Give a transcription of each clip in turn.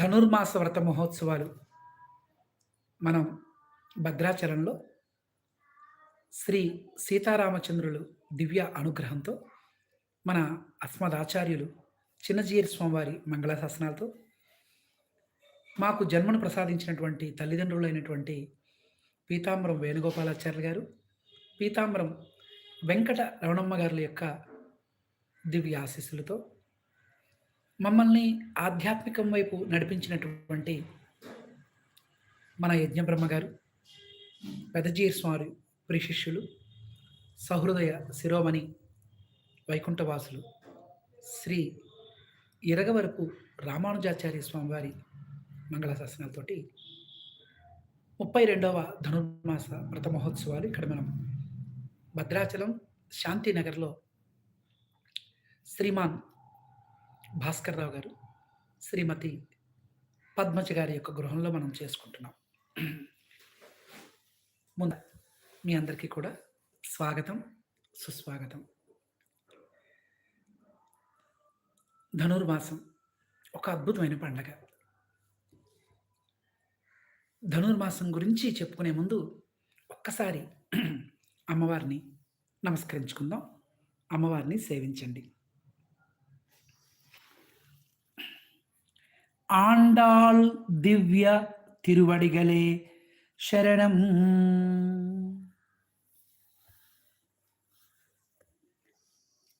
ధనుర్మాస వ్రత మహోత్సవాలు మనం భద్రాచలంలో శ్రీ సీతారామచంద్రులు దివ్య అనుగ్రహంతో మన అస్మదాచార్యులు చిన్నజీరి స్వామివారి మంగళాశాసనాలతో మాకు జన్మను ప్రసాదించినటువంటి తల్లిదండ్రులైనటువంటి పీతాంబరం వేణుగోపాలాచార్యులు గారు పీతాంబరం వెంకట రమణమ్మ గారుల యొక్క దివ్య ఆశీస్సులతో మమ్మల్ని ఆధ్యాత్మికం వైపు నడిపించినటువంటి మన యజ్ఞబ్రహ్మ గారు పెదజీర్ స్వామి ప్రియ శిష్యులు సహృదయ శిరోమణి వైకుంఠవాసులు శ్రీ ఇరగవరపు రామానుజాచార్య స్వామివారి మంగళాశాసనాలతోటి ముప్పై రెండవ ధనుర్మాస వ్రత మహోత్సవాలు ఇక్కడ మనం భద్రాచలం శాంతినగర్లో శ్రీమాన్ భాస్కర్ రావు గారు శ్రీమతి పద్మజ గారి యొక్క గృహంలో మనం చేసుకుంటున్నాం. ముందు మీ అందరికీ కూడా స్వాగతం సుస్వాగతం. ధనుర్మాసం ఒక అద్భుతమైన పండగ. ధనుర్మాసం గురించి చెప్పుకునే ముందు ఒక్కసారి అమ్మవారిని నమస్కరించుకుందాం. అమ్మవారిని సేవించండి. ஆண்டாள் திவ்ய திருவடிகளே சரணம்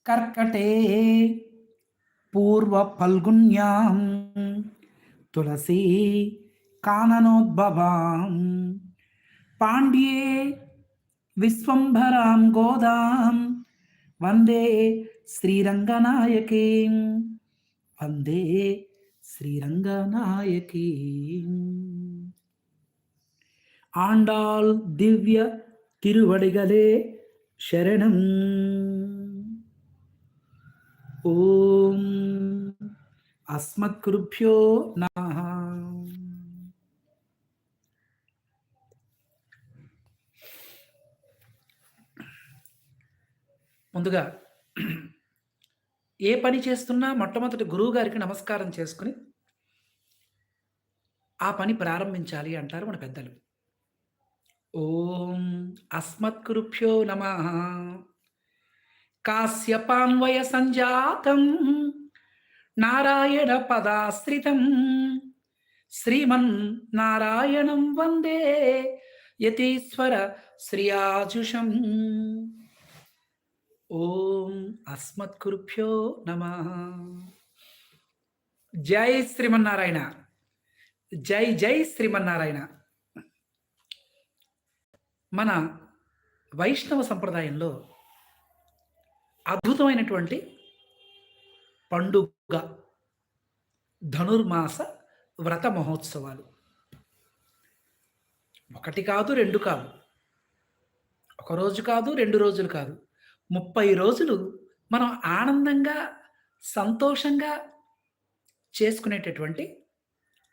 கர்க்கட்டே பூர்வ பல்குன்யாம் துளசி காணனோத்பவாம் பாண்டியே விஸ்வம்பராம் கோதாம் வந்தே ஸ்ரீரங்கநாயகீம் வந்தே శ్రీరంగనాయకి. ఆండాల్ దివ్య తిరువడిగలే శరణం. ఓం అస్మత్కృభ్యో నమః. ముందుగా ఏ పని చేస్తున్నా మొట్టమొదటి గురువు గారికి నమస్కారం చేసుకుని ఆ పని ప్రారంభించాలి అంటారు మన పెద్దలు. ఓం అస్మత్కృభ్యో నమ. కాశ్యపాన్వయ సంజాతం నారాయణ పదాశ్రితం. శ్రీమన్ నారాయణం వందే యతీశ్వర శ్రియాజుషం. ఓం అస్మత్కృభ్యో నమ. జై శ్రీమన్నారాయణ. జై జై శ్రీమన్నారాయణ. మన వైష్ణవ సంప్రదాయంలో అద్భుతమైనటువంటి పండుగ ధనుర్మాస వ్రత మహోత్సవాలు. ఒకటి కాదు రెండు కాదు. ఒక రోజు కాదు రెండు రోజులు కాదు. ముప్పై రోజులు మనం ఆనందంగా సంతోషంగా చేసుకునేటటువంటి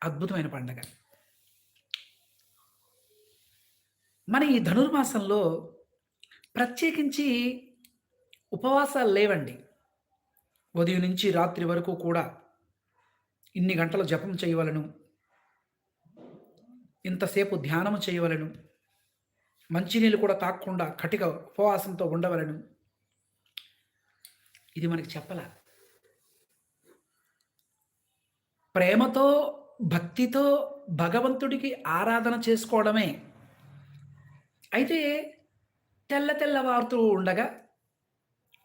అద్భుతమైన పండగ. మన ఈ ధనుర్మాసంలో ప్రత్యేకించి ఉపవాసాలు లేవండి. ఉదయం నుంచి రాత్రి వరకు కూడా ఇన్ని గంటలు జపం చేయవలను. ఇంతసేపు ధ్యానం చేయవలను. మంచినీళ్ళు కూడా తాకుండా కటిక ఉపవాసంతో ఉండవలను. ఇది మనకి చెప్పల. ప్రేమతో భక్తితో భగవంతుడికి ఆరాధన చేసుకోవడమే. అయితే తెల్ల తెల్లవారుతూ ఉండగా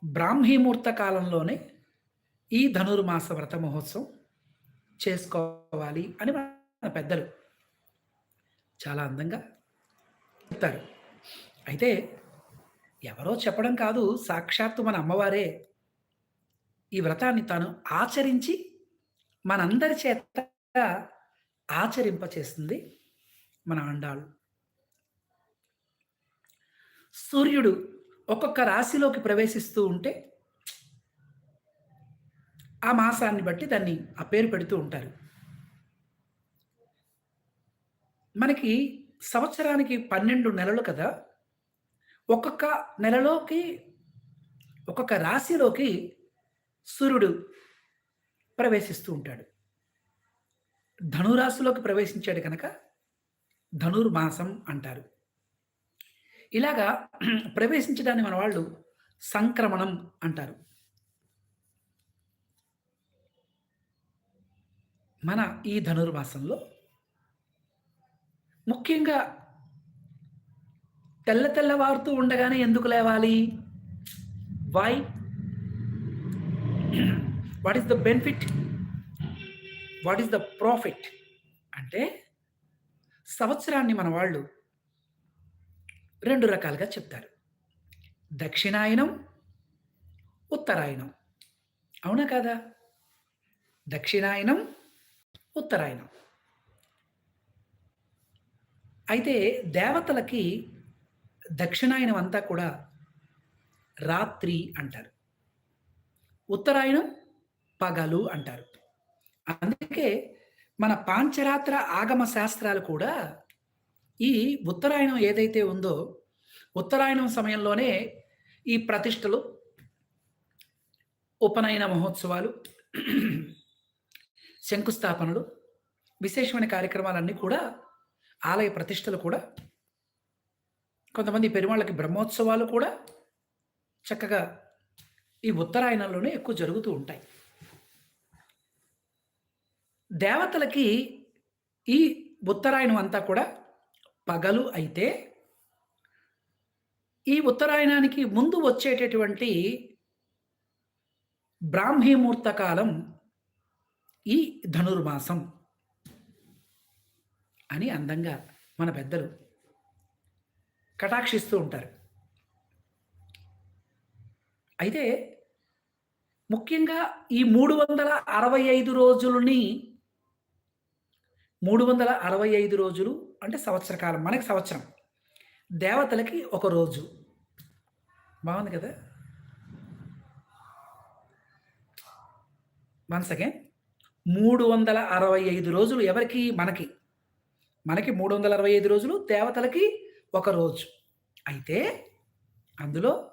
బ్రాహ్మీముహూర్త కాలంలోనే ఈ ధనుర్మాస వ్రత మహోత్సవం చేసుకోవాలి అని మన పెద్దలు చాలా అందంగా చెప్తారు. అయితే ఎవరో చెప్పడం కాదు సాక్షాత్తు మన అమ్మవారే ఈ వ్రతాన్ని తాను ఆచరించి మనందరి చేత ఆచరింపచేస్తుంది మన అండాలు. సూర్యుడు ఒక్కొక్క రాశిలోకి ప్రవేశిస్తూ ఉంటే ఆ మాసాన్ని బట్టి దాన్ని ఆ పేరు పెడుతూ ఉంటారు. మనకి సంవత్సరానికి పన్నెండు నెలలు కదా ఒక్కొక్క నెలలోకి ఒక్కొక్క రాశిలోకి సూర్యుడు ప్రవేశిస్తూ ఉంటాడు ధనురాశిలోకి ప్రవేశించాడు కనుక ధనుర్మాసం అంటారు. ఇలాగా ప్రవేశించడాన్ని మన వాళ్ళు సంక్రమణం అంటారు. మన ఈ ధనుర్మాసంలో ముఖ్యంగా తెల్ల తెల్లవారుతూ ఉండగానే ఎందుకు లేవాలి? Why? What is the benefit? What is the profit? అంటే సంవత్సరాన్ని మన వాళ్ళు రెండు రకాలుగా చెప్తారు. దక్షిణాయనం, ఉత్తరాయణం. అవునా కాదా? దక్షిణాయనం, ఉత్తరాయణం. అయితే దేవతలకి దక్షిణాయనం అంతా కూడా రాత్రి అంటారు. ఉత్తరాయణం పగలు అంటారు. అందుకే మన పాంచరాత్ర ఆగమ శాస్త్రాలు కూడా ఈ ఉత్తరాయణం ఏదైతే ఉందో, ఉత్తరాయణం సమయంలోనే ఈ ప్రతిష్టలు ఉపనయన మహోత్సవాలు, శంకుస్థాపనలు, విశేషమైన కార్యక్రమాలన్నీ కూడా ఆలయ ప్రతిష్టలు కూడా కొంతమంది పెరుమాళ్ళకి బ్రహ్మోత్సవాలు కూడా చక్కగా ఈ ఉత్తరాయణంలోనే ఎక్కువ జరుగుతూ ఉంటాయి. దేవతలకి ఈ ఉత్తరాయణం అంతా కూడా పగలు అయితే ఈ ఉత్తరాయణానికి ముందు వచ్చేటటువంటి బ్రాహ్మీమూర్త కాలం ఈ ధనుర్మాసం అని అందంగా మన పెద్దలు కటాక్షిస్తూ ఉంటారు. అయితే ముఖ్యంగా ఈ 365 రోజులని 365 రోజులు అంటే సంవత్సర కాలం. మనకి సంవత్సరం. దేవతలకి ఒక రోజు. బాగుంది కదా! వన్స్ అగైన్ 365 రోజులు ఎవరికి? మనకి. మనకి 365 రోజులు, దేవతలకి ఒక రోజు. అయితే అందులో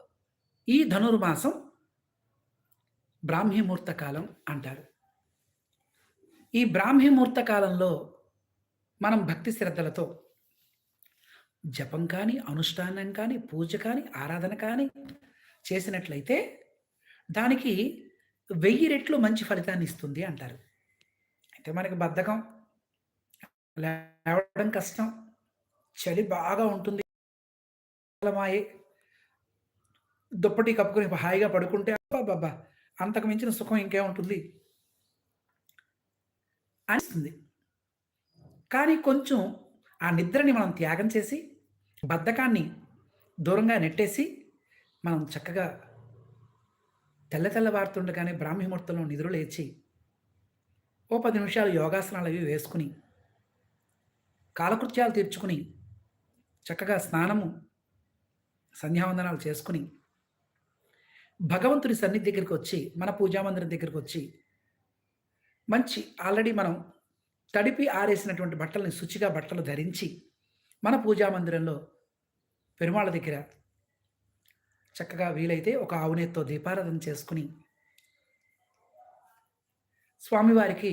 ఈ ధనుర్మాసం బ్రాహ్మీ ముహూర్త కాలం అంటారు. ఈ బ్రాహ్మీ ముహూర్త కాలంలో మనం భక్తి శ్రద్ధలతో జపం కానీ, అనుష్ఠానం కానీ, పూజ కానీ, ఆరాధన కానీ చేసినట్లయితే దానికి వెయ్యి రెట్లు మంచి ఫలితాన్ని ఇస్తుంది అంటారు. అయితే మనకి బద్ధకం. లేవడం కష్టం. చలి బాగా ఉంటుంది. మాయే. దుప్పటి కప్పుకొని హాయిగా పడుకుంటే అబ్బబ్బబ్బా! అంతకు మించిన సుఖం ఇంకేముంటుంది? అనిస్తుంది కానీ కొంచెం ఆ నిద్రని మనం త్యాగం చేసి, బద్ధకాన్ని దూరంగా నెట్టేసి, మనం చక్కగా తెల్ల తెల్లవారుతుండగానే బ్రాహ్మీముహూర్తంలో నిద్ర లేచి, ఓ పది నిమిషాలు యోగాసనాలు అవి వేసుకొని, కాలకృత్యాలు తీర్చుకుని చక్కగా స్నానము, సంధ్యావందనాలు చేసుకొని, భగవంతుడి సన్నిధి దగ్గరికొచ్చి, మన పూజా మందిరం దగ్గరికొచ్చి, మంచి ఆల్రెడీ మనం తడిపి ఆరేసినటువంటి బట్టల్ని శుచిగా బట్టలు ధరించి, మన పూజా మందిరంలో పెరుమాళ్ళ దగ్గర చక్కగా వీలైతే ఒక ఆవునేత్తో దీపారాధన చేసుకొని స్వామివారికి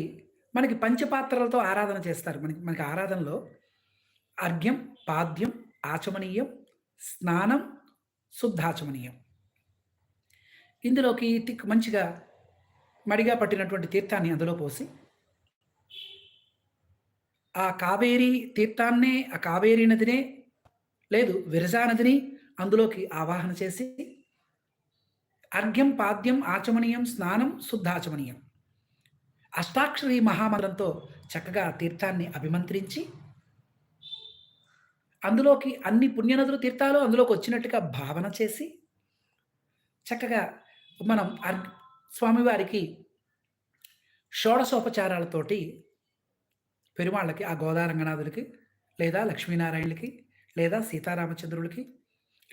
మనకి పంచపాత్రలతో ఆరాధన చేస్తారు. మనకి మనకి ఆరాధనలో అర్ఘ్యం, పాద్యం, ఆచమనీయం, స్నానం, శుద్ధాచమనీయం. ఇందులోకి తిక్ మంచిగా మడిగా పట్టినటువంటి తీర్థాన్ని అందులో పోసి ఆ కావేరీ తీర్థాన్నే, ఆ కావేరీ నదినే లేదు విరజా నదిని అందులోకి ఆవాహన చేసి అర్ఘ్యం, పాద్యం, ఆచమనీయం, స్నానం, శుద్ధాచమనీయం. అష్టాక్షరి మహామంత్రంతో చక్కగా తీర్థాన్ని అభిమంత్రించి అందులోకి అన్ని పుణ్యనదులు, తీర్థాలు అందులోకి వచ్చినట్టుగా భావన చేసి చక్కగా మనం అర్ స్వామివారికి షోడశోపచారాలతోటి పెరుమాళ్ళకి ఆ గోదారంగనాథులకి, లేదా లక్ష్మీనారాయణులకి, లేదా సీతారామచంద్రులకి,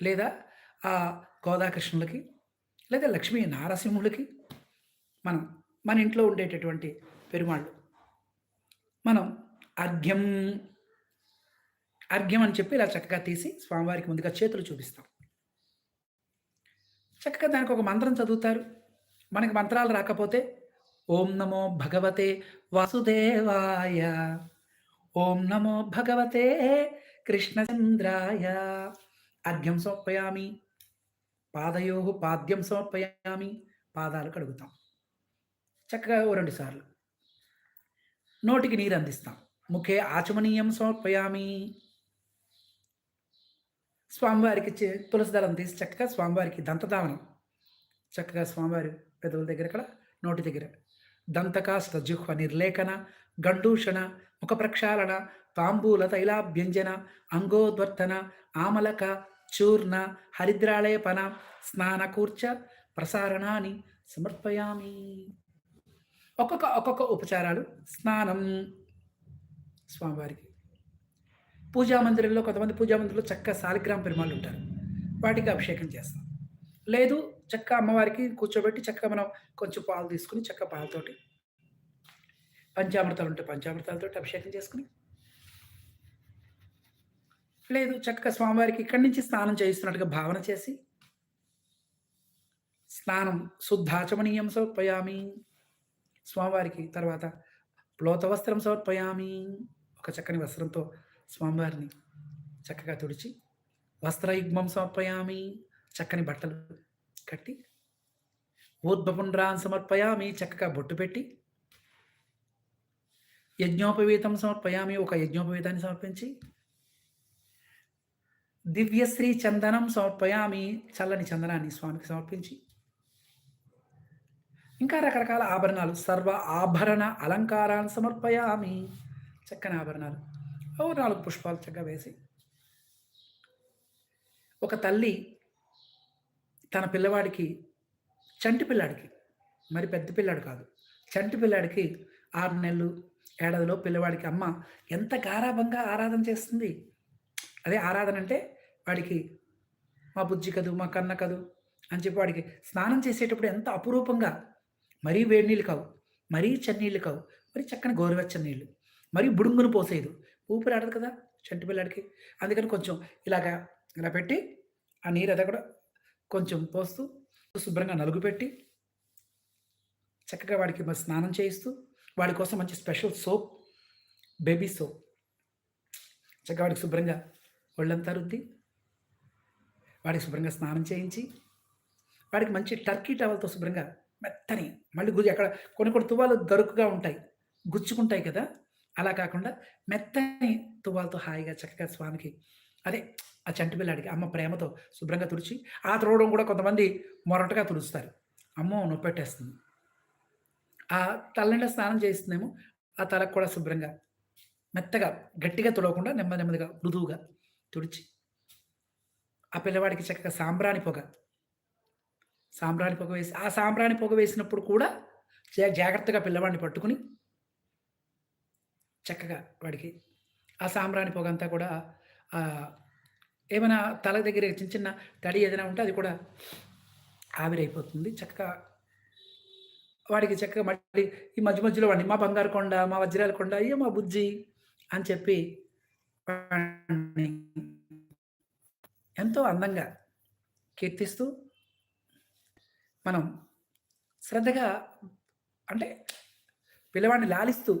లేదా ఆ గోదాకృష్ణులకి, లేదా లక్ష్మీ నారసింహులకి మనం మన ఇంట్లో ఉండేటటువంటి పెరుమాళ్ళు. మనం అర్ఘ్యం, అర్ఘ్యం అని చెప్పి ఇలా చక్కగా తీసి స్వామివారికి ముందుగా చేతులు చూపిస్తాం. చక్కగా దానికి ఒక మంత్రం చదువుతారు. మనకి మంత్రాలు రాకపోతే ఓం నమో భగవతే వాసుదేవాయ. ఓం నమో భగవతే కృష్ణచంద్రాయ. అర్ఘ్యం సమర్పయామి. పాదయో పాద్యం సమర్పయామి. పాదాలు కడుగుతాం. చక్కగా ఓ రెండు సార్లు. నోటికి నీరు అందిస్తాం. ముఖే ఆచమనీయం సమర్పయామి. స్వామివారికి చే- తులసి దళం తీసి చక్కగా స్వామివారికి దంతదావనం చక్కగా స్వామివారి పెదవుల దగ్గర ఇక్కడ నోటి దగ్గర. దంతకాష్ట జిహ్వ నిర్లేఖన గండూషణ ముఖ ప్రక్షాళన తాంబూల తైలాభ్యంజన అంగోద్వర్తన ఆమలక చూర్ణ హరిద్రాళయపన స్నానకూర్చ ప్రసారణాన్ని సమర్పయామి. ఒక్కొక్క ఒక్కొక్క ఉపచారాలు. స్నానం స్వామివారికి. పూజా మందిరంలో కొంతమంది పూజా మందిరంలో చక్క సాలిగ్రామ పెరుమాళ్ళు ఉంటారు. వాటికి అభిషేకం చేస్తాం. లేదు చక్క అమ్మవారికి కూర్చోబెట్టి చక్కగా మనం కొంచెం పాలు తీసుకుని చక్క పాలతోటి పంచామృతాలు ఉంటే పంచామృతాలతో అభిషేకం చేసుకుని. లేదు చక్కగా స్వామివారికి ఇక్కడి నుంచి స్నానం చేయిస్తున్నట్టుగా భావన చేసి స్నానం శుద్ధాచమనీయం సమర్పయామి. స్వామివారికి తర్వాత ప్లోత వస్త్రం సమర్పయామి. ఒక చక్కని వస్త్రంతో స్వామివారిని చక్కగా తుడిచి వస్త్రయుగ్మం సమర్పయామి. చక్కని బట్టలు కట్టి ఊర్ధ్వపుండ్రాన్ సమర్పయామి చక్కగా బొట్టు పెట్టి యజ్ఞోపవీతం సమర్పయామి ఒక యజ్ఞోపవీతాన్ని సమర్పించి దివ్యశ్రీ చందనం సమర్పయామి చల్లని చందనాన్ని స్వామికి సమర్పించి ఇంకా రకరకాల ఆభరణాలు సర్వ ఆభరణ అలంకారాన్ని సమర్పయామి చక్కని ఆభరణాలు. ఓ నాలుగు పుష్పాలు చక్కగా వేసి ఒక తల్లి తన పిల్లవాడికి చంటి పిల్లాడికి మరి పెద్ద పిల్లాడు కాదు. చంటి పిల్లాడికి ఆరు నెలలు ఏడాదిలో పిల్లవాడికి అమ్మ ఎంత గారాభంగా ఆరాధన చేస్తుంది. అదే ఆరాధన అంటే వాడికి మా బుజ్జి కదు మా కన్న కదు అని చెప్పి వాడికి స్నానం చేసేటప్పుడు ఎంత అపురూపంగా మరీ వేడి నీళ్ళు కావు మరీ చన్నీళ్ళు కావు మరి చక్కని గోరువెచ్చని నీళ్ళు మరీ బుడుంగును పోసేయదు. ఊపిరి ఆడదు కదా చంటి పిల్లాడికి. అందుకని కొంచెం ఇలాగా ఇలా పెట్టి ఆ నీరు అదే కూడా కొంచెం పోస్తూ శుభ్రంగా నలుగు పెట్టి చక్కగా వాడికి స్నానం చేయిస్తూ వాడి కోసం మంచి స్పెషల్ సోప్ బేబీ సోప్. చక్కగా వాడికి శుభ్రంగా ఒళ్ళంతా రుద్ది వాడికి శుభ్రంగా స్నానం చేయించి వాడికి మంచి టర్కీ టవల్తో శుభ్రంగా మెత్తని మళ్ళీ గుజ్జు అక్కడ కొన్ని కొన్ని తువ్వాలు గరుకుగా ఉంటాయి గుచ్చుకుంటాయి కదా? అలా కాకుండా మెత్తని తువ్వాలతో హాయిగా చక్కగా స్వామికి అదే ఆ చంటి పిల్లాడికి అమ్మ ప్రేమతో శుభ్రంగా తుడిచి ఆ తుడవడం కూడా కొంతమంది మొరటగా తుడుస్తారు. అమ్మ! నొప్పెట్టేస్తుంది. ఆ తలనిండా స్నానం చేస్తుందేమో ఆ తలకు కూడా శుభ్రంగా మెత్తగా గట్టిగా తుడవకుండా నెమ్మది నెమ్మదిగా మృదువుగా తుడిచి ఆ పిల్లవాడికి చక్కగా సాంబ్రాణి పొగ సాంబ్రాణి పొగ వేసి ఆ సాంబ్రాణి పొగ వేసినప్పుడు కూడా జాగ్రత్తగా పిల్లవాడిని పట్టుకుని చక్కగా వాడికి ఆ సాంబ్రాణి పొగ అంతా కూడా ఏమైనా తల దగ్గర చిన్న చిన్న తడి ఏదైనా ఉంటే అది కూడా ఆవిరైపోతుంది. చక్కగా వాడికి చక్కగా మళ్ళీ ఈ మధ్య మధ్యలో వాడిని మా బంగారు కొండ మా వజ్రాల కొండ అయ్యో మా బుజ్జి అని చెప్పి ఎంతో అందంగా కీర్తిస్తూ మనం శ్రద్ధగా అంటే పిల్లవాడిని లాలిస్తూ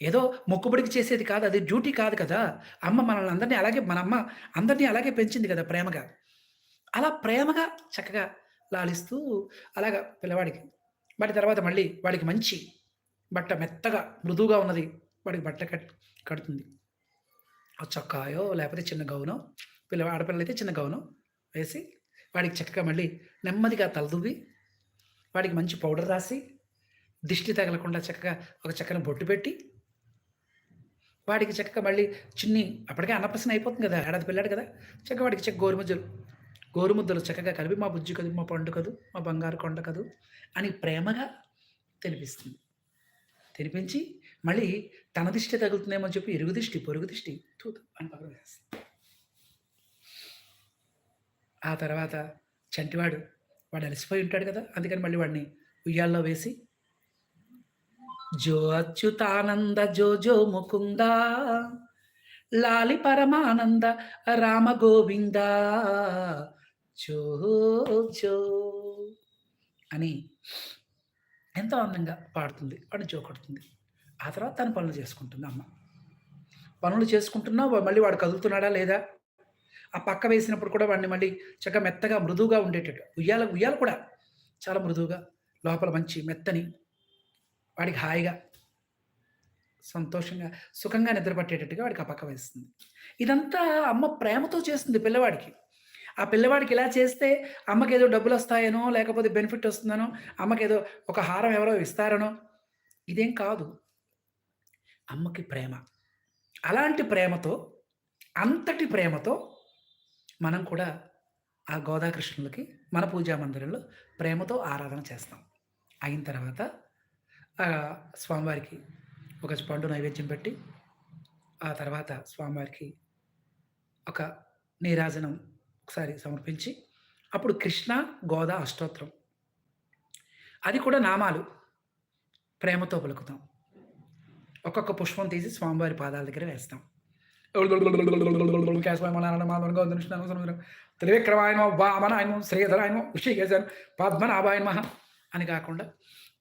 ఏదో మొక్కుబడికి చేసేది కాదు అది డ్యూటీ కాదు కదా. అమ్మ మనల్ని అందరినీ అలాగే మన అమ్మ అందరినీ అలాగే పెంచింది కదా ప్రేమగా. అలా ప్రేమగా చక్కగా లాలిస్తూ అలాగా పిల్లవాడికి వాటి తర్వాత మళ్ళీ వాడికి మంచి బట్ట మెత్తగా మృదువుగా ఉన్నది వాడికి బట్ట కట్ కడుతుంది. ఆ చొక్కాయో లేకపోతే చిన్న గౌనో పిల్ల ఆడపిల్లలు అయితే చిన్న గౌనం వేసి వాడికి చక్కగా మళ్ళీ నెమ్మదిగా తలదువ్వి వాడికి మంచి పౌడర్ రాసి దిష్టి తగలకుండా చక్కగా ఒక చక్కని బొట్టు పెట్టి వాడికి చక్కగా మళ్ళీ చిన్ని అప్పటికే అన్నప్రసన అయిపోతుంది కదా ఏడాది పిల్లాడు కదా. చక్కగా వాడికి చక్క గోరుముద్దలు. గోరుముద్దలు చక్కగా కలిపి మా బుజ్జి కదు మా పండు కదు మా బంగారు కొండ కదు అని ప్రేమగా తినిపిస్తుంది తినిపించి మళ్ళీ తన దిష్టి తగులుతుందేమో అని చెప్పి ఇరుగు దిష్టి పొరుగు దిష్టి తూతు అని పక్కన వేస్తుంది. ఆ తర్వాత చంటివాడు వాడు అలసిపోయి ఉంటాడు కదా అందుకని మళ్ళీ వాడిని ఉయ్యాల్లో వేసి జో అచ్యుతానంద జో జో ముకుంద లాలి పరమానంద రామ గోవింద జో జో అని ఎంతో అందంగా పాడుతుంది. వాడిని జోకొడుతుంది. ఆ తర్వాత తన పనులు చేసుకుంటుంది అమ్మ. పనులు చేసుకుంటున్నా మళ్ళీ వాడు కదులుతున్నాడా లేదా? ఆ పక్క వేసినప్పుడు కూడా వాడిని మళ్ళీ చక్కగా మెత్తగా మృదువుగా ఉండేటట్టు ఉయ్యాల ఉయ్యాల కూడా చాలా మృదువుగా లోపల మంచి మెత్తని వాడికి హాయిగా సంతోషంగా, సుఖంగా నిద్రపట్టేటట్టుగా వాడికి ఆ పక్క వేస్తుంది. ఇదంతా అమ్మ ప్రేమతో చేస్తుంది పిల్లవాడికి. ఆ పిల్లవాడికి ఇలా చేస్తే అమ్మకి ఏదో డబ్బులు వస్తాయనో లేకపోతే బెనిఫిట్ వస్తుందనో, అమ్మకేదో ఒక హారం ఎవరో ఇస్తారనో, ఇదేం కాదు. అమ్మకి ప్రేమ. అలాంటి ప్రేమతో, అంతటి ప్రేమతో మనం కూడా ఆ గోదాకృష్ణులకి మన పూజా మందిరంలో ప్రేమతో ఆరాధన చేస్తాం. అయిన తర్వాత ఆ స్వామివారికి ఒక పండు నైవేద్యం పెట్టి, ఆ తర్వాత స్వామివారికి ఒక నీరాజనం ఒకసారి సమర్పించి, అప్పుడు కృష్ణ, గోదా అష్టోత్తరం. అది కూడా నామాలు ప్రేమతో పలుకుతాం. ఒక్కొక్క పుష్పం తీసి స్వామివారి పాదాల దగ్గర వేస్తాం. త్రివిక్రమాయనమో వామన ఆయనమో శ్రీధరాయనమో ఋషికేశాను నమః, అని కాకుండా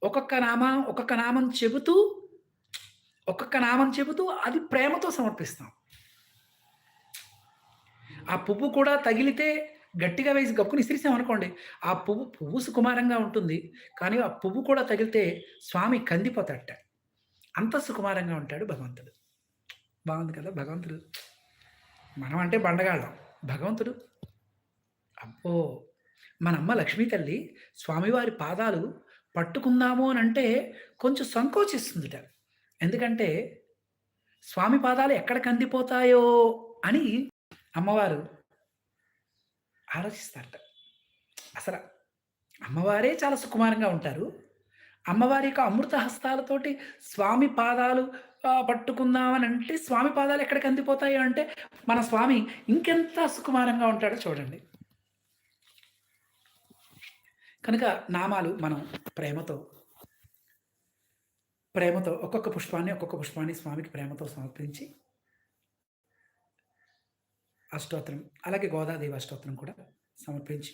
ఒక్కొక్క నామం, ఒక్కొక్క నామం చెబుతూ, ఒక్కొక్క నామం చెబుతూ అది ప్రేమతో సమర్పిస్తాం. ఆ పువ్వు కూడా తగిలితే గట్టిగా వేసి గక్కున ఇసిరేసామనుకోండి, ఆ పువ్వు పువ్వు సుకుమారంగా ఉంటుంది. కానీ ఆ పువ్వు కూడా తగిలితే స్వామి కందిపోతాడట. అంత సుకుమారంగా ఉంటాడు భగవంతుడు. బాగుంది కదా! భగవంతుడు. మనం అంటే బండగాళ్ళం. భగవంతుడు అబ్బో! మనమ్మ లక్ష్మీ తల్లి స్వామివారి పాదాలు పట్టుకుందాము అంటే కొంచెం సంకోచిస్తుందిట. ఎందుకంటే స్వామి పాదాలు ఎక్కడ కందిపోతాయో అని అమ్మవారు ఆలోచిస్తారట. అసలు అమ్మవారే చాలా సుకుమారంగా ఉంటారు. అమ్మవారి యొక్క అమృత హస్తాలతోటి స్వామి పాదాలు పట్టుకుందామని పట్టుకుందామనంటే స్వామి పాదాలు ఎక్కడ కందిపోతాయో అంటే మన స్వామి ఇంకెంత సుకుమారంగా ఉంటాడో చూడండి. కనుక నామాలు మనం ప్రేమతో ప్రేమతో ఒక్కొక్క పుష్పాన్ని, ఒక్కొక్క పుష్పాన్ని స్వామికి ప్రేమతో సమర్పించి అష్టోత్తరం, అలాగే గోదాదేవి అష్టోత్తరం కూడా సమర్పించి,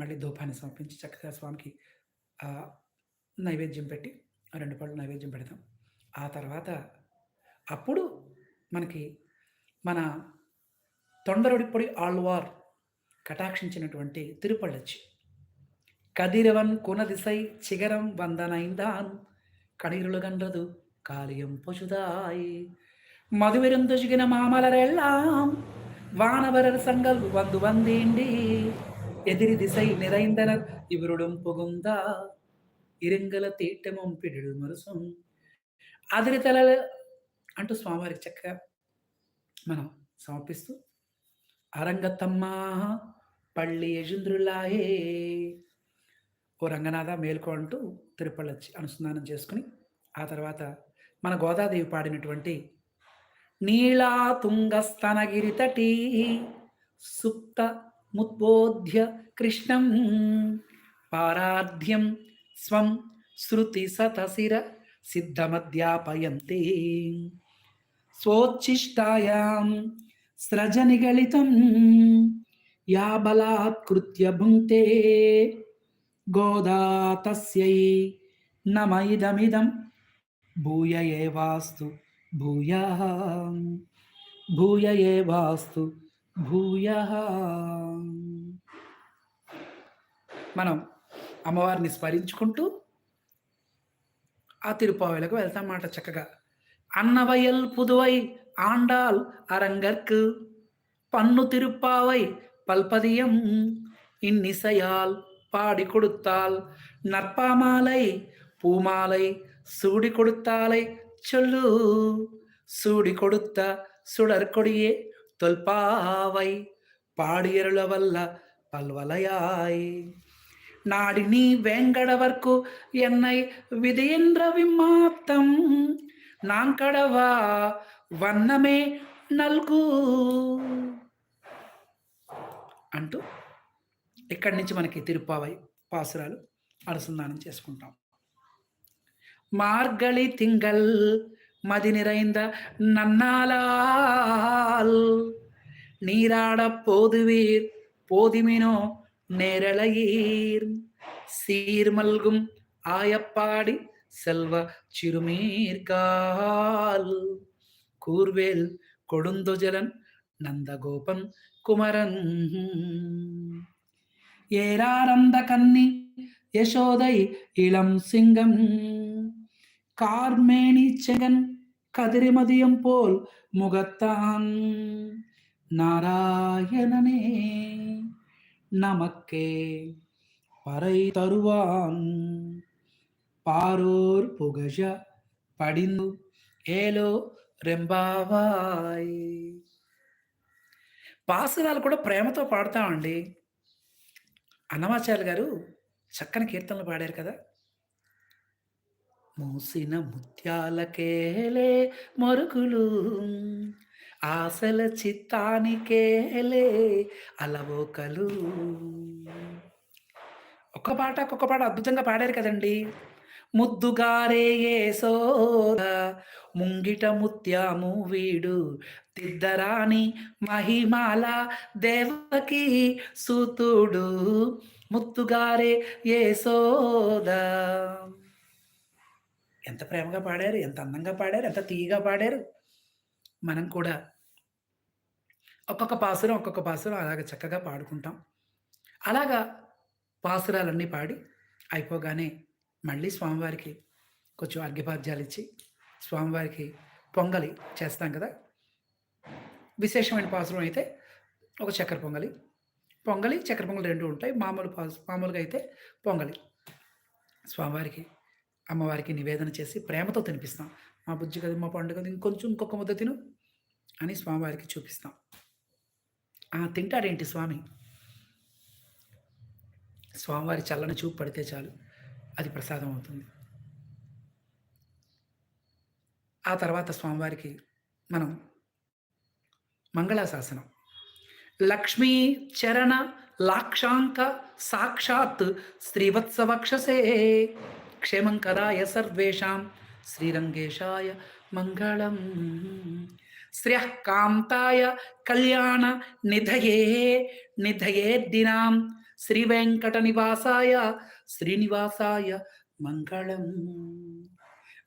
మళ్ళీ ధూపాన్ని సమర్పించి చక్కగా స్వామికి నైవేద్యం పెట్టి, రెండు పళ్ళు నైవేద్యం పెడతాం. ఆ తర్వాత అప్పుడు మనకి మన తొండరొడిపొడి ఆళ్వార్ కటాక్షించినటువంటి తిరుపళ్ళొచ్చి. కదిరవన్ కునదిసై చిగరం வந்தனைந்தான் கடிருளுகன்றது காரியம் பொசுதாய் மதுவிருந்துஜுகின மாமலரெல்லாம் வானவரர் சங்கல் வந்து வந்தீண்டி எதிரி திசை நிறைந்தனர் இவருடும் புகுந்தா ఇరింగల తీటెమం పిడుడు మరుసం అదిరితలల అంటూ స్వామివారికి చక్కగా మనం సమర్పిస్తూ అరంగతమ్మ పళ్ళి యజుంద్రులాయే ఓ రంగనాథ మేల్కో అంటూ తిరుపళ్ళొచ్చి అనుసంధానం చేసుకొని ఆ తర్వాత మన గోదాదేవి పాడినటువంటి నీళా తుంగస్తనగిరి తటీ సుప్త ముద్బోధ్య కృష్ణం పారాధ్యం స్వం శృతి సతశిర సిద్ధమధ్యాపయంతి. స్వోచ్ఛిష్టాయాం స్రజనిగళితం యాబలాత్ బలాత్కృత్య భుంక్తే గోదా తస్యై నమ ఇదమిదం భూయ ఏవాస్తు భూయ భూయ వాస్తు భూయ మనం అమ్మవారిని స్మరించుకుంటూ ఆ తిరుపావలకు వెళ్తామాట చక్కగా. అన్నవయల్ పుదువై ఆండాల్ అరంగర్కు పన్ను తిరుప్పావై పల్పదియం ఇన్నిసయాల్ பாடி கொடுத்தாள். நற்பாமாலை பூமாலை சூடி கொடுத்தாலை சொல்லு. சூடி கொடுத்த சுடற்கொடியே தொல்பாவை பாடியருளவல்ல பல்வலையாய். நாடி நீ வேங்கடவர்க்கு என்னை விதையென்ற விம்மாத்தம் நான் கடவா வண்ணமே நல்கு. అంటూ ఇక్కడి నుంచి మనకి తిరుప్పావై పాసురాలు అనుసంధానం చేసుకుంటాం మార్గళి తింగల్ మది நிறைந்த நன்னாளால் நீராட போதுவீர் போதிமினோ நேரலையீர் சீர்மல்கும் ஆயப்பாடி செல்வ சிறுமீர்கால் கூர்வேல் கொடுந்தொஜலன் நந்தகோபன் குமரன் ஏராரந்த கன்னி யசோதை இளம் சிங்கம் கார்மேனி செகன் கதிரிமதியம் போல் முகத்தான் நாராயணனே நமக்கே பறை தருவான் பாரோர் புகழ படிந்து ఏలో రెంబావాయ్ పాసురాలు కూడా ప్రేమతో పాడతామండి అన్నమాచార్య గారు చక్కని కీర్తనలు పాడారు కదా. మూసిన ముత్యాలకేలే మరుకులు ఆశల చిత్తానికేలే అలవోకలు. ఒక్క పాట ఒక్కొక్క పాట అద్భుతంగా పాడారు కదండి. ముద్దుగారే ఏ సోద ముంగిట ముత్యాము వీడు. తిద్దరాని మహిమాల దేవకి సూతుడు. ముత్తుగారే సోదా. ఎంత ప్రేమగా పాడారు ఎంత అందంగా పాడారు ఎంత తీయగా పాడారు. మనం కూడా ఒక్కొక్క పాసురం ఒక్కొక్క పాసురం అలాగ చక్కగా పాడుకుంటాం. అలాగా పాసురాలన్నీ పాడి అయిపోగానే మళ్ళీ స్వామివారికి కొంచెం అర్ఘ్యపాద్యాలు ఇచ్చి స్వామివారికి పొంగలి చేస్తాం కదా. విశేషమైన పాసురం అయితే ఒక చక్కెర పొంగలి పొంగలి చక్కెర పొంగలి రెండు ఉంటాయి. మామూలు పాసు మామూలుగా అయితే పొంగలి. స్వామివారికి అమ్మవారికి నివేదన చేసి ప్రేమతో తినిపిస్తాం. మా బుజ్జి కదా మా పండుగ ఇంకొంచెం ఇంకొక ముద్ద తిను అని స్వామివారికి చూపిస్తాం. ఆ తింటాడేంటి స్వామి? స్వామివారి చల్లని చూపు పడితే చాలు అది ప్రసాదం అవుతుంది. ఆ తర్వాత స్వామివారికి మనం మంగళాశాసనం. లక్ష్మీ చరణ లాక్షాంక సాక్షాత్ శ్రీవత్సవక్షసే. క్షేమం కదాయ సర్వేషాం శ్రీరంగేశాయ మంగళం. శ్రియ కాంతాయ కళ్యాణ నిధయే నిధయే దినాం శ్రీ వెంకట నివాసాయ శ్రీనివాసాయ మంగళం.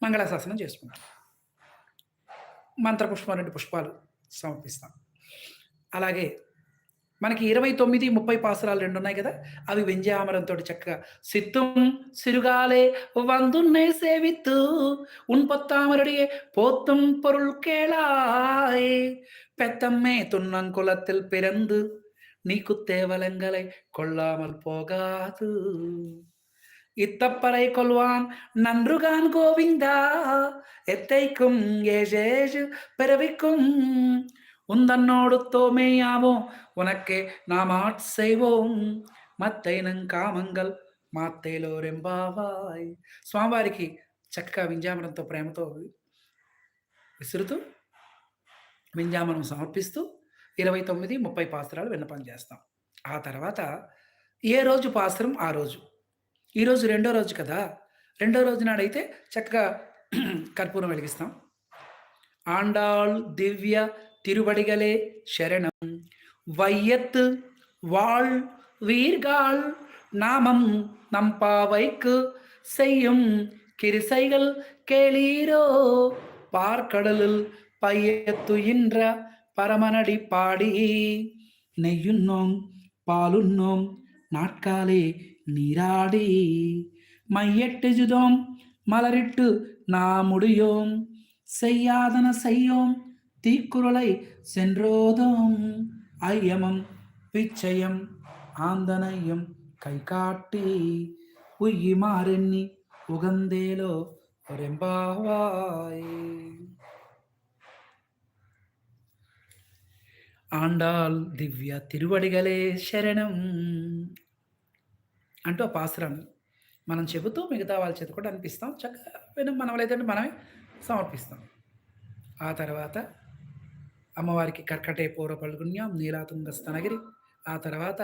మంగళాశాసనం చేసుకుంటాం మంత్రపుష్పం రెండు పుష్పాలు సమర్పిస్తాం. అలాగే మనకి ఇరవై తొమ్మిది ముప్పై పాసరాలు రెండు ఉన్నాయి కదా అవి వెంజామరంతో చక్కగా సిత్తుం సిరుగాలే వందున్నే సేవిత్తు ఉన్ పొత్తామరుడియే పోత్తం పొరుల్ కేళాయ్ పెత్తమ్మే తున్నంకులత్తిల్ పిరందు నీకు తేవలంగలై కొల్లామల్ పోగాదు. இத்தப்பறை கொள்வான் நன்றுகான் கோவிந்தா எத்தைக்கும் ஏசேஷு பிறவிக்கும் உந்தன்னோடு தோமேயாவோம் உனக்கே நாம் ஆட் செய்வோம் మత్తైనం కామంగల్ మాత్తైలో రెంబావాయ్ స్వామివారికి చక్కగా వింజామరంతో ప్రేమతో విసురుతూ వింజామనం సమర్పిస్తూ ఇరవై తొమ్మిది ముప్పై పాత్రలు విన్నపం చేస్తాం ఆ తర్వాత ఏ రోజు పాత్రం ఆ రోజు ఈరోజు రెండో రోజు కదా రెండో రోజు నాడైతే చక్కగా కర్పూరం వెలిగిస్తాం ఆండాళ్ దివ్య తిరువడిగలే శరణం வையத்து வாழ் வீர்கால் நாமம் நம்பாவைக்கு செய்யும் கிரிசைகள் கேளீரோ பார்க்கடலில் பையத்துயின்ற பரமனடி பாடி நெய்யுண்ணோம் பாலுண்ணோம் நாட்காலே நீராடி மையட்டு ஜுதோம் மலரிட்டு நாமுடியோம். செய்யாதன செய்யோம் தீக்குறளை சென்றோதோம். ஐயமம் பிச்சையம் ஆந்தனையும் கை காட்டி உய்யுமாறெண்ணி உகந்தேலோ ஒரெம்பாவாய். ஆண்டாள் திவ்யா திருவடிகளே சரணம். అంటూ ఆ పాసురాన్ని మనం చెబుతూ మిగతా వాళ్ళ చేత కూడా అనిపిస్తాం. చక్కగా మనం లేదంటే మనమే సమర్పిస్తాం. ఆ తర్వాత అమ్మవారికి కర్కటే పూర్వ పల్గుణ్యం నీలాతుంగ స్థనగిరి ఆ తర్వాత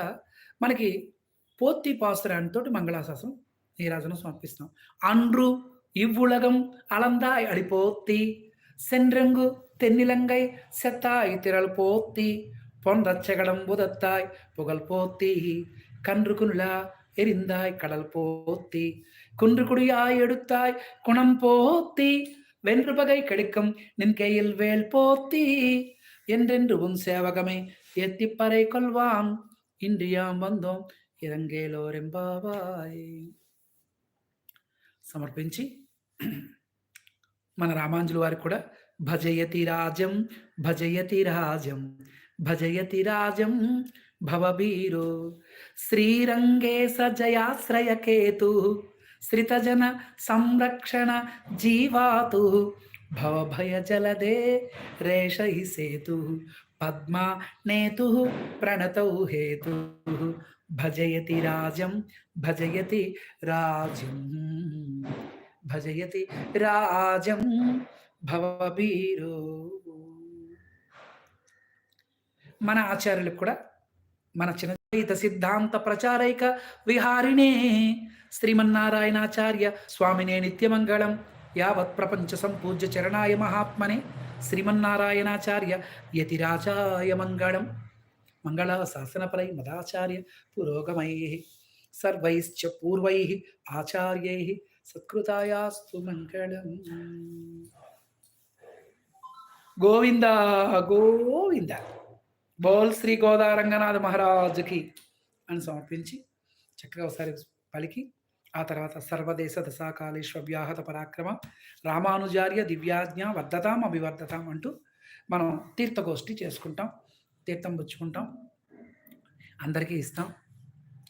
మనకి పోత్తి పాసురానితో మంగళాశాసం నీరాజనం సమర్పిస్తాం. అండ్రు ఇవ్వులగం అలందా అడిపోత్తి సెన్రంగు తెన్నిలంగై సెత్తాయి తిరలు పోత్తి పొందచ్చగడం ఉదత్తాయ్ పొగల్ పోత్తి కన్రుకునులా எரிந்தாய் கடல் போத்தி குன்று குடியாய் எடுத்தாய் குணம் போத்தி வென்று பகை கெடுக்கும் நின் கையில் வேல் போத்தி என்றென்று உன் சேவகமே எத்திப்பறை கொள்வான் இன்றியாம் வந்தோம் ఇరంగేలోరెంబావాయ్ సమర్పించి మన రామాంజుల వారికి కూడా భజయతి రాజం భజయతి రాజం భజయతి రాజం భవబీరో శ్రీరంగే సజయాశ్రయకేతు శ్రితజన సంరక్షణ జీవాతు భవభయ జలదే రేషై సేతు పద్మా నేతు ప్రణతౌ హేతు భజయతి రాజం భజయతి రాజం భజయతి రాజం భవబీరో మన ఆచార్యులకు కూడా మన చిన్న చిన్నత సిద్ధాంత ప్రచారైక విహారిణే. శ్రీమన్నారాయణాచార్య స్వామినే నిత్యమంగళం. యావత్ ప్రపంచ సంపూజ్య చరణాయ మహాత్మనే. శ్రీమన్నారాయణాచార్య యతిరాజాయ మంగళం. మంగళ శాసనపరై మదాచార్య పురోగమై. సర్వైశ్చ పూర్వై ఆచార్యై సత్కృతాయాస్తు మంగళం. గోవింద గోవింద. బోల్ శ్రీ గోదారంగనాథ మహారాజుకి అని సమర్పించి చక్కగా ఒకసారి పలికి. ఆ తర్వాత సర్వదేశ దశాకాళేశ్వ వ్యాహత పరాక్రమ రామానుజార్య దివ్యాజ్ఞ వర్ధతాం అభివర్ధతాం అంటూ మనం తీర్థగోష్ఠి చేసుకుంటాం తీర్థం పుచ్చుకుంటాం. అందరికీ ఇస్తాం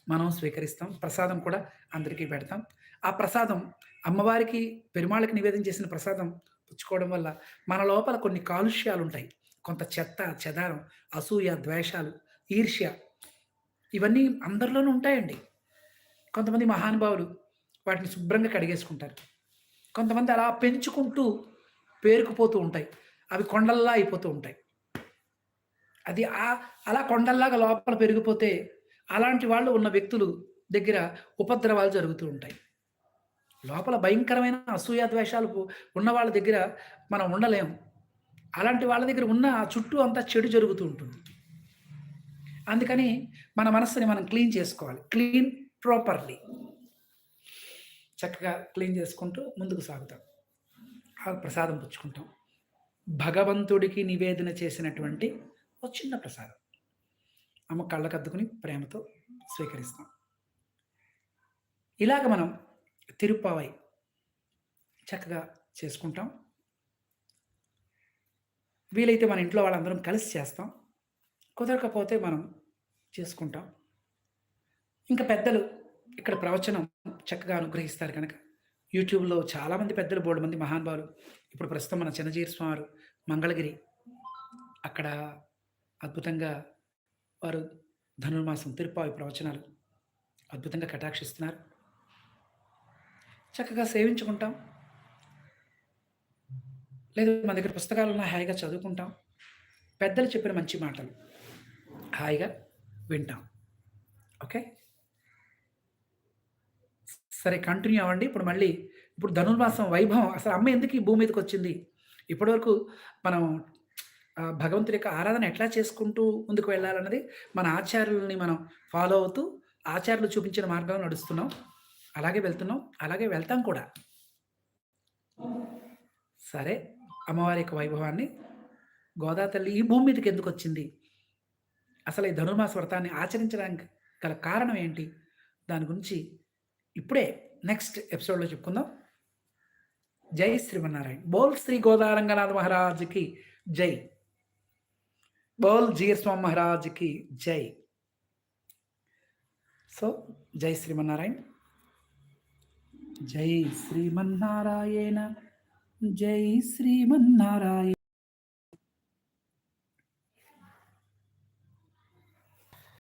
మనం స్వీకరిస్తాం ప్రసాదం కూడా అందరికీ పెడతాం. ఆ ప్రసాదం అమ్మవారికి పెరుమాళ్ళకి నివేదన చేసిన ప్రసాదం పుచ్చుకోవడం వల్ల మన లోపల కొన్ని కాలుష్యాలు ఉంటాయి కొంత చెత్త చెదారం అసూయ ద్వేషాలు ఈర్ష్య ఇవన్నీ అందరిలోనూ ఉంటాయండి. కొంతమంది మహానుభావులు వాటిని శుభ్రంగా కడిగేసుకుంటారు. కొంతమంది అలా పెంచుకుంటూ పేరుకుపోతూ ఉంటాయి. అవి కొండల్లా అయిపోతూ ఉంటాయి. అది ఆ అలా కొండల్లాగా లోపల పెరిగిపోతే అలాంటి వాళ్ళు ఉన్న వ్యక్తులు దగ్గర ఉపద్రవాలు జరుగుతూ ఉంటాయి. లోపల భయంకరమైన అసూయ ద్వేషాలు ఉన్న వాళ్ళ దగ్గర మనం ఉండలేము. అలాంటి వాళ్ళ దగ్గర ఉన్న ఆ చుట్టూ అంతా చెడు జరుగుతూ ఉంటుంది. అందుకని మన మనస్సుని మనం క్లీన్ చేసుకోవాలి. Clean properly. చక్కగా క్లీన్ చేసుకుంటూ ముందుకు సాగుతాం. ఆ ప్రసాదం పుచ్చుకుంటాం. భగవంతుడికి నివేదన చేసినటువంటి ఒక చిన్న ప్రసాదం. అమ్మ కళ్ళకద్దుకుని ప్రేమతో స్వీకరిస్తాం. ఇలాగ మనం తిరుపావై చక్కగా చేసుకుంటాం. వీలైతే మన ఇంట్లో వాళ్ళందరం కలిసి చేస్తాం. కుదరకపోతే మనం చేసుకుంటాం. ఇంకా పెద్దలు ఇక్కడ ప్రవచనం చక్కగా అనుగ్రహిస్తారు కనుక. యూట్యూబ్లో చాలామంది పెద్దలు బోర్డు మంది మహానుభావులు. ఇప్పుడు ప్రస్తుతం మన చిన్నజీరి స్వామి మంగళగిరి. అక్కడ అద్భుతంగా వారు ధనుర్మాసం తిరుపావి ప్రవచనాలు అద్భుతంగా కటాక్షిస్తున్నారు. చక్కగా సేవించుకుంటాం. లేదు మన దగ్గర పుస్తకాలు ఉన్న హాయిగా చదువుకుంటాం. పెద్దలు చెప్పిన మంచి మాటలు. హాయిగా వింటాం. ఓకే? సరే కంటిన్యూ అవ్వండి. ఇప్పుడు మళ్ళీ ఇప్పుడు ధనుర్మాసం వైభవం. అసలు అమ్మ ఎందుకు ఈ భూమి మీదకి వచ్చింది? ఇప్పటివరకు మనం భగవంతుడి యొక్క ఆరాధన ఎట్లా చేసుకుంటూ ముందుకు వెళ్ళాలన్నది మన ఆచార్యులని మనం ఫాలో అవుతూ ఆచార్యులు చూపించిన మార్గం నడుస్తున్నాం. అలాగే వెళ్తున్నాం. అలాగే వెళ్తాం కూడా. సరే. అమ్మవారి యొక్క వైభవాన్ని గోదాతల్లి ఈ భూమి మీదకి ఎందుకు వచ్చింది? అసలు ఈ ధనుర్మాస వ్రతాన్ని ఆచరించడానికి గల కారణం ఏంటి? దాని గురించి ఇప్పుడే నెక్స్ట్ ఎపిసోడ్లో చెప్పుకుందాం. జై శ్రీమన్నారాయణ. బోల్ శ్రీ గోదారంగనాథ్ మహారాజ్కి జై. బోల్ జీర్స్వామి మహారాజ్కి జై. సో జై శ్రీమన్నారాయణ. జై శ్రీమన్నారాయణ. జై శ్రీమన్నారాయణ